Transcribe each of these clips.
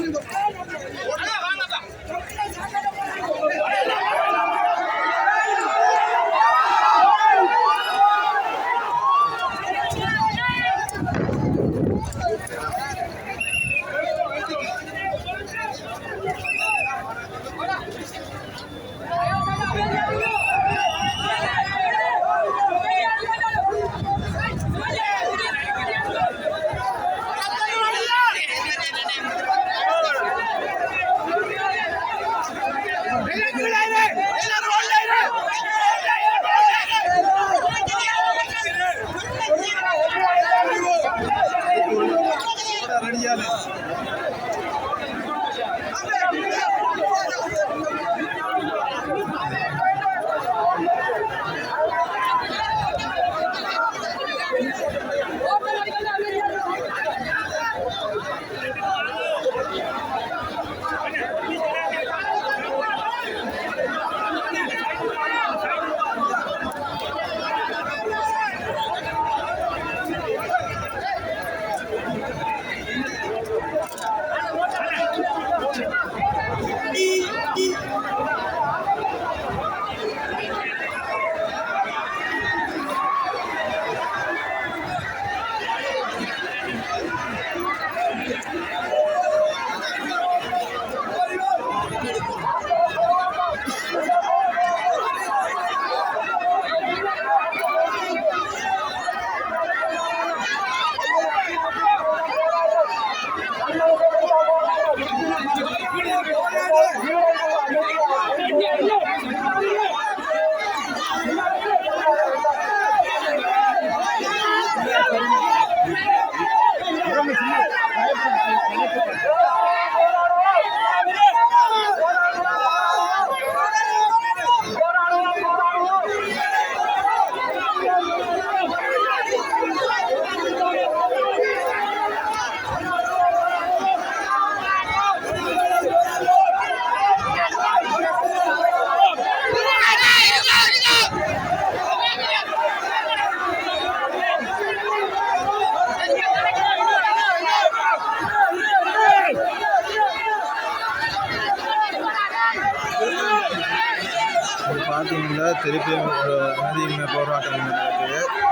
Under the திருப்பியும் ஒரு அநீதியின்மை போராட்டம் நடக்குது.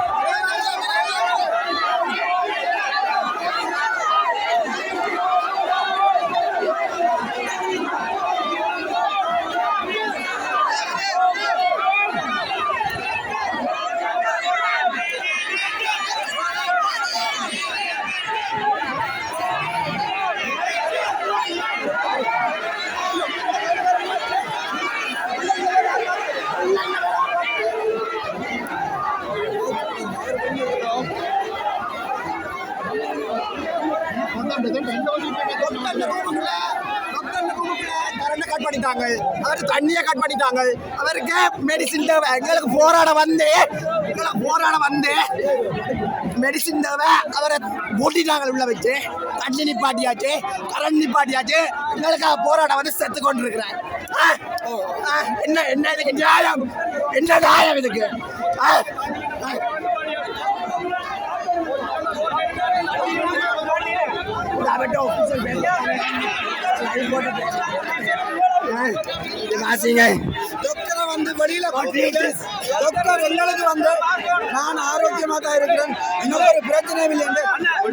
கட் பண்ணிட்டாங்க. அவர் தண்ணியை கட் பண்ணிட்டாங்க. அவருக்கு மெடிசின் தேவை. எங்களுக்கு போராட வந்து. எங்களுக்கு போராட வந்து. மெடிசின் தேவை. அவரை பூட்டிட்டாங்க உள்ள வச்சு. தண்ணி நிப்பாட்டியாச்சு. கரண்ட் நிப்பாட்டியாச்சு. எங்களுக்கு போராட வந்து செத்து கொண்டு இருக்கிறேன் என்ன என்ன இதுக்கு நியாயம்? என்ன நியாயம் இதுக்கு? ஆ, ஆ. இது அவர்ட்ட official பேர். live போட்டு பேசுறேன். ஏய், இது வாசிங்க. டாக்டரை வந்து வெளியில டாக்டர் எங்களுக்கு வந்து நான் ஆரோக்கியமா தான் இருக்கிறேன். இன்னும் ஒரு பிரச்சனையும் இல்லை என்று.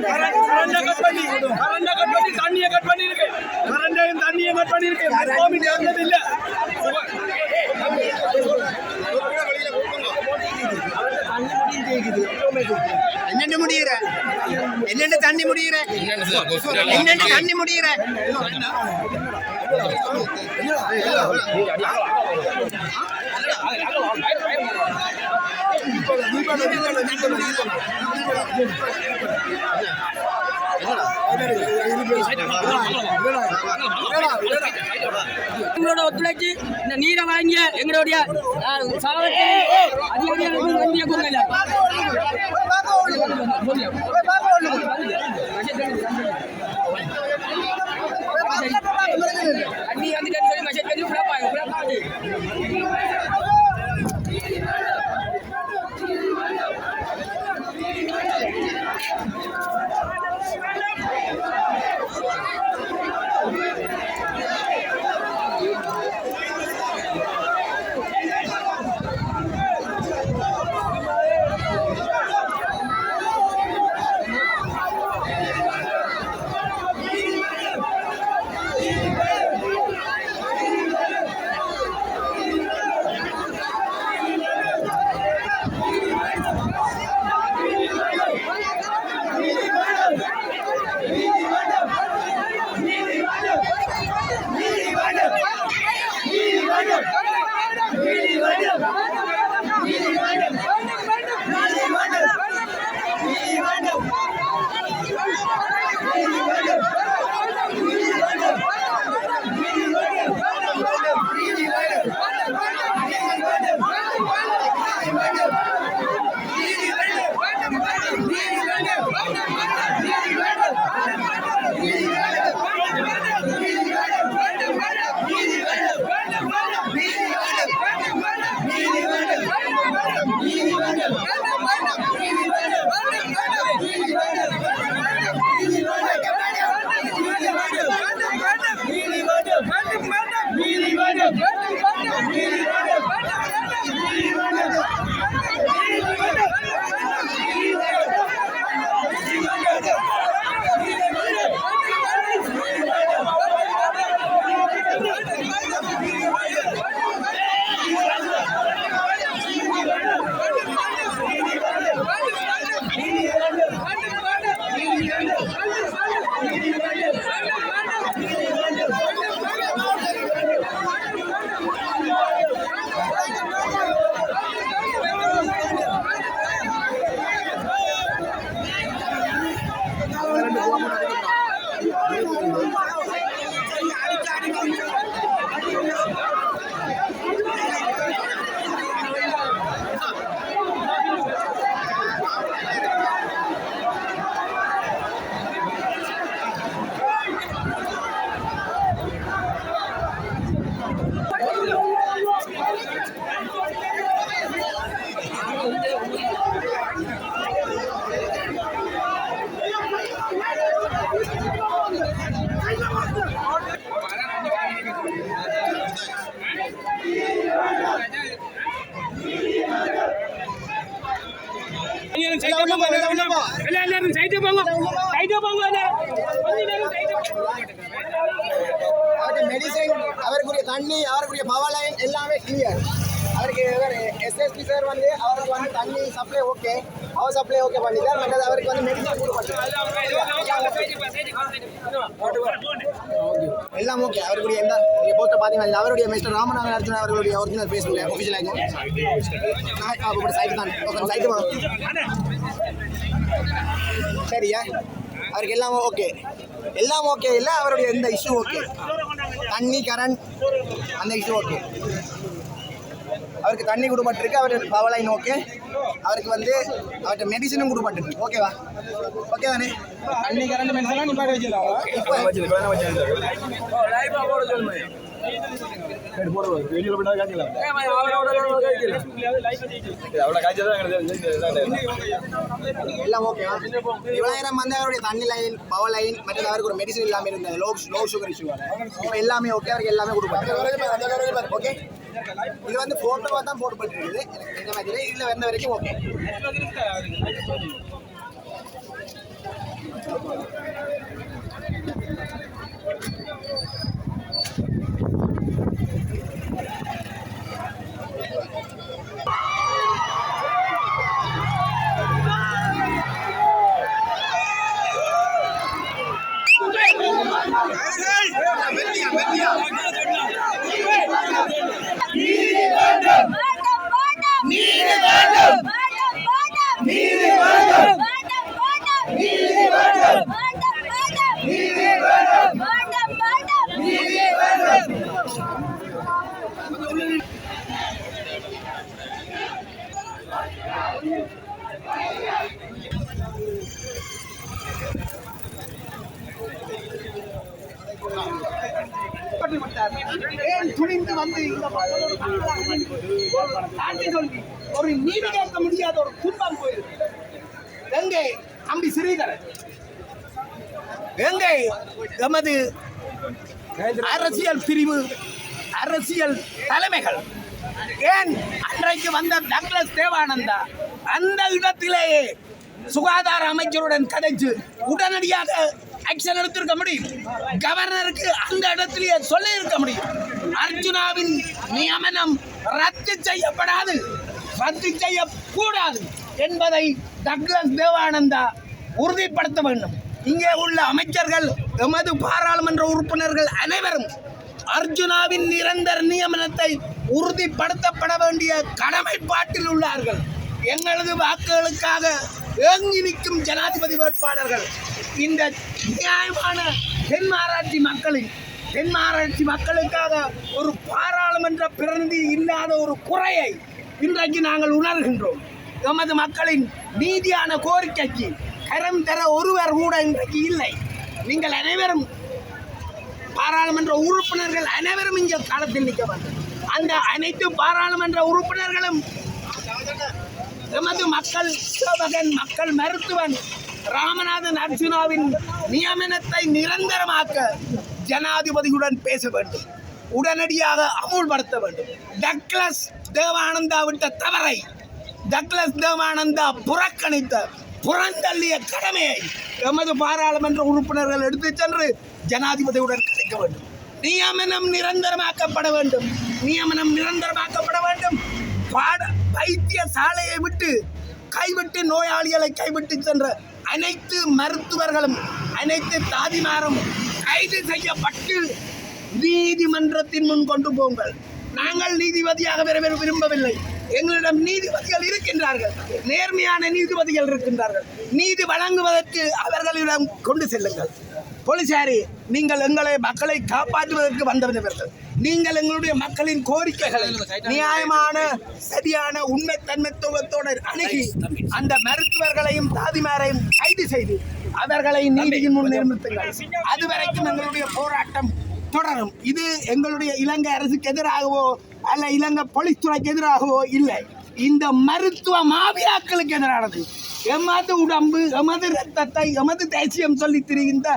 கரண்ட கட் பண்ணி கரண்ட கட் பண்ணி தண்ணியை கட் பண்ணி இருக்கு கரண்டையும் தண்ணியும் கட் பண்ணி இருக்கு கோமிட் இருந்தது இல்ல என்னென்ன முடியுற என்னென்ன தண்ணி முடியுற. என்னென்ன தண்ணி முடியுற. எங்களோட ஒத்துழைச்சு இந்த நீரை வழங்கிய எங்களுடைய அஹ், சாவகத்தை அதிகாரிகளுக்கும் அவருக்கு மெடிசன் அவருக்குரிய தண்ணி அவருக்குரிய பவர் லைன் எல்லாமே கிளியர் அவருக்கு எஸ்எஸ்பி சார் வந்து அவருக்கு வந்து தண்ணி சப்ளை ஓகே அவர் சப்ளை ஓகே பண்ணிட்டார். மற்றது அவருக்கு வந்து மெடிசன் எல்லாம் ஓகே அவருடைய எந்த நீங்கள் போஸ்ட்டை பார்த்தீங்கன்னா அவருடைய மிஸ்டர் ராமநாதன் அர்ஜுன் அவர்களுடைய ஒரிஜினல் ஃபேஸ்புக் ஒஃபிஷியல் ஆகும் சைட்டு தான். ஓகே சைட்டு வாங்க சரியா அவருக்கு எல்லாம் ஓகே எல்லாம் ஓகே இல்லை? அவருடைய எந்த இஷ்யூ ஓகே தண்ணி கரண்ட் அந்த இஷ்யூ ஓகே அவருக்கு தண்ணி கொடுப்பட்டிருக்கு அவர் பவர் லைன் ஓகே அவருக்கு வந்து அவர்கிட்ட மெடிசனும் கொடுப்பட்டிருக்கு. ஓகேவா ஓகே தானே? தண்ணி கரண்ட் மெடிசன் நீ பாட்டு வச்சிருக்கோம் எல்லாம் ஓகேவா இவ்வளோ நேரம் வந்து அவருடைய தண்ணி லைன் பவர் லைன் மற்றது அவருக்கு ஒரு மெடிசன் இல்லாமல் இருந்தது லோ லோ சுகர் இஷ்யூ இப்போ எல்லாமே ஓகே அவருக்கு எல்லாமே கொடுப்பாங்க ஓகே இது வந்து ஃபோட்டோவாக தான் போட்டுப்பட்டிருக்குது எனக்கு இந்த மாதிரி இதில் வந்த வரைக்கும் ஓகே ஏன் துணிந்து வந்து இந்த சாட்சி சொல்லி ஒரு நீதி கேட்க முடியாத ஒரு துன்பம் போயிருக்கு எங்கே அம்பி சிறீதரன் எங்கே எமது அரசியல் பிரிவு அரசியல் தலைமைகள். ஏன் அன்றைக்கு வந்த டக்ளஸ் தேவானந்தா அந்த இடத்திலேயே சுகாதார அமைச்சருடன் கதைச்சு உடனடியாக ஆக்ஷன் எடுத்திருக்க முடியும். கவர்னருக்கு அந்த இடத்திலேயே சொல்லி இருக்க முடியும். அர்ஜுனாவின் நியமனம் ரத்து செய்யப்படாது ரத்து செய்யக்கூடாது என்பதை டக்ளஸ் தேவானந்தா உறுதிப்படுத்த வேண்டும். இங்கே உள்ள அமைச்சர்கள் எமது பாராளுமன்ற உறுப்பினர்கள் அனைவரும் அர்ஜுனாவின் நிரந்தர நியமனத்தை உறுதிப்படுத்தப்பட வேண்டிய கடமைப்பாட்டில் உள்ளார்கள். எங்களது வாக்குகளுக்காக ஏங்கி நிற்கும் ஜனாதிபதி வேட்பாளர்கள் இந்த நியாயமான தென்மாராட்சி மக்களின் தென்மாராட்சி மக்களுக்காக ஒரு பாராளுமன்ற பிரதிநிதி இல்லாத ஒரு குறையை இன்றைக்கு நாங்கள் உணர்கின்றோம். எமது மக்களின் நீதியான கோரிக்கைக்கு கரம் தர ஒருவர் கூட இன்றைக்கு இல்லை. நீங்கள் அனைவரும் பாராளுமன்ற உறுப்பினர்கள் அனைவரும் இங்கே காலத்தில் நிற்க வேண்டும். அந்த அனைத்து பாராளுமன்ற உறுப்பினர்களும் எமது மக்கள் சேவகன் மக்கள் மருத்துவன் ராமநாதன் அர்ஜுனாவின் நியமனத்தை நிரந்தரமாக்க ஜனாதிபதியுடன் பேச வேண்டும். உடனடியாக அமுல்படுத்த வேண்டும். டக்ளஸ் தேவானந்தா விட்ட தவறை டக்ளஸ் தேவானந்தா புறக்கணித்த புறந்தள்ளிய கடமையை எமது பாராளுமன்ற உறுப்பினர்கள் எடுத்துச் சென்று ஜனாதிபதியுடன் கலைக்க வேண்டும். நியமனம் நிரந்தரமாக்கப்பட வேண்டும். நியமனம் நிரந்தரமாக்கப்பட வேண்டும். பாட வைத்திய சாலையை விட்டு கைவிட்டு நோயாளிகளை கைவிட்டு சென்ற அனைத்து மருத்துவர்களும் அனைத்து தாதிமாரும் கைது செய்யப்பட்டு நீதிமன்றத்தின் முன் கொண்டு போங்கள். நாங்கள் நீதிபதியாக பெற விரும்பவில்லை. எங்களிடம் நீதிபதிகள் இருக்கின்றார்கள். நேர்மையான நீதிபதிகள் இருக்கின்றார்கள். நீதி வழங்குவதற்கு அவர்களிடம் கொண்டு செல்லுங்கள். போலீசாரி நீங்கள் எங்களை மக்களை காப்பாற்றுவதற்கு வந்தவர்கள் நீங்கள் எங்களுடைய மக்களின் கோரிக்கைகளை நியாயமான சரியான உண்மைத்தன்மைத்துவத்தோடு அணுகி அந்த மருத்துவர்களையும் தாதிமாரையும் கைது செய்து அவர்களை நீதியின் முன் நிர்மித்துங்கள் அதுவரைக்கும் எங்களுடைய போராட்டம் தொடரும். இது எங்களுடைய இலங்கை அரசுக்கு எதிராகவோ அல்ல இலங்கை பொலித்துறைக்கு எதிராகவோ இல்லை. இந்த மருத்துவ மாபியாக்களுக்கு எதிரானது. எமது உடம்பு எமது ரத்தத்தை எமது தேசியம் சொல்லி திரிகின்ற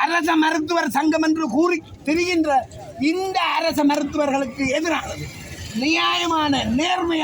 அரச மருத்துவர் சங்கம் என்று கூறி திரிகின்ற இந்த அரச மருத்துவர்களுக்கு எதிரானது நியாயமான நேர்மையான